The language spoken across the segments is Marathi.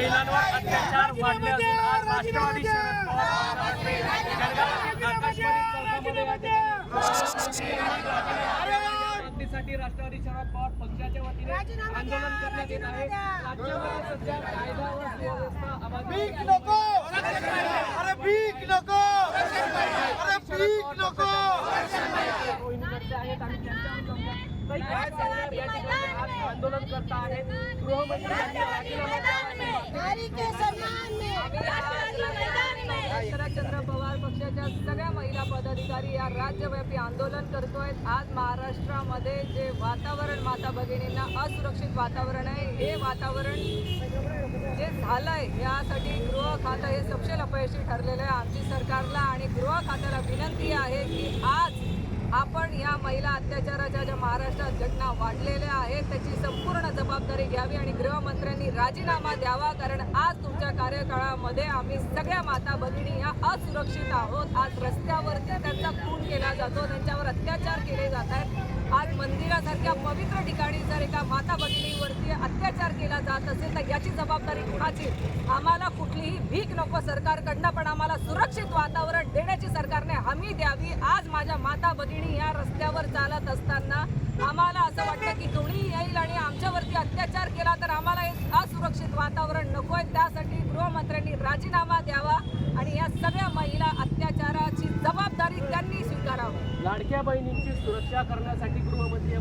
वाढले असून आज राष्ट्रवादी शरद पवार राष्ट्रवादी शरद पवार पक्षाच्या वतीने आंदोलन करण्यात येत आहे. राज्यामध्ये सध्या कायदा व सुव्यवस्था अरे भीक नको! अरे भीक नको! आहेत आणि त्यांच्यावर आंदोलन करता है गृहमंत्री शरदचंद्र पवार पक्षाच्या सगळ्या महिला पदाधिकारी या राज्यव्यापी आंदोलन करतोय. आज महाराष्ट्रामध्ये जे वातावरण माता भगिनींना असुरक्षित वातावरण आहे हे वातावरण जे झालंय यासाठी गृह खातं हे सपशेल अपयशी ठरलेलं आहे. आमची सरकारला आणि गृह खात्याला विनंती आहे की आज आपण या महिला अत्याचाराच्या ज्या महाराष्ट्रात घटना वाढलेल्या आहेत त्याची संपूर्ण जबाबदारी घ्यावी आणि गृहमंत्र्यांनी राजीनामा द्यावा कारण आज तुमच्या कार्यकाळामध्ये आम्ही सगळ्या माता भगिनी या असुरक्षित आहोत. आज रस्त्यावरती त्यांचा खून केला जातो त्यांच्यावर अत्याचार केले जात आहेत. आज मंदिरासारख्या पवित्र ठिकाणी जर एका माता अत्याचार केला जात असेल तर याची जबाबदारी कुणाची? आम्हाला कुठलीही भीक नको सरकारकडनं पण आम्हाला सुरक्षित वातावरण देण्याची सरकारने हमी द्यावी. आज माझ्या माता भगिनी या रस्त्यावर चालत असताना आम्हाला असं वाटतं की कोणी येईल आणि आमच्यावरती अत्याचार केला तर आम्हाला एक असुरक्षित वातावरण नको आहे त्यासाठी गृहमंत्र्यांनी राजीनामा द्यावा आणि या सगळ्या महिला अत्याचाराची जबाबदारी त्यांनी स्वीकारावी. लाडक्या बहिणींची सुरक्षा करण्यासाठी गृहमंत्री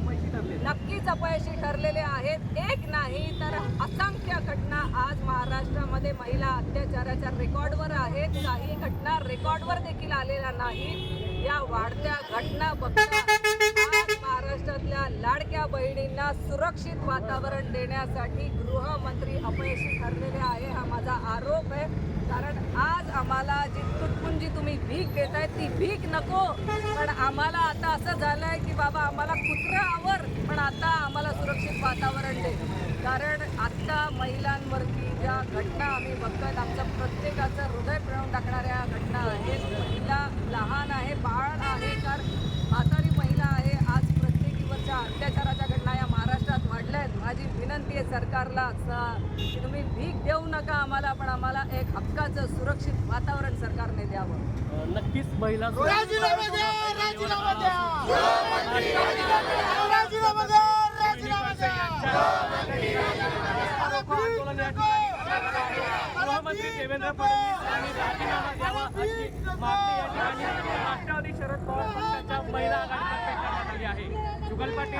नक्कीच अपयशी ठरलेले आहेत. एक नाही तर असंख्य घटना आज महाराष्ट्रामध्ये महिला अत्याचाराच्या रेकॉर्डवर आहेत. काही घटना रेकॉर्डवर देखील आलेल्या नाहीत या वाढत्या घटना बघता महाराष्ट्रातल्या लाडक्या बहिणींना सुरक्षित वातावरण देण्यासाठी गृहमंत्री अपयशी ठरलेले आहे. हा माझा आरोप आहे कारण आज आम्हाला जी तुटपुंजी तुम्ही भीक देताय ती भीक नको. पण आम्हाला आता असं झालंय की बाबा आम्हाला कुत्रा आवर पण आता आम्हाला सुरक्षित वातावरण दे. कारण आत्ता महिलांवरती ज्या घटना आम्ही बघतोय आमचं प्रत्येकाचं हृदय पिळवून टाकणाऱ्या घटना आहेत. महिला लहान आहे बाळ आहे कारण म्हातारी महिला आहे आज प्रत्येकीवरच्या अत्याचाराच्या घटना या महाराष्ट्रात वाढल्या आहेत माझी विनंती आहे सरकारला की तुम्ही भीक देऊ नका आम्हाला पण आम्हाला एक हक्काचं सुरक्षित वातावरण सरकारने द्यावं. नक्कीच महिला गृहमंत्री देवेंद्र फडणवीस यांनी राजीनामा द्यावा अशी मागणी या ठिकाणी राष्ट्रवादी शरद पवार पक्षाच्या महिला आघाडीतर्फे करण्यात आली आहे. जुगल पाटील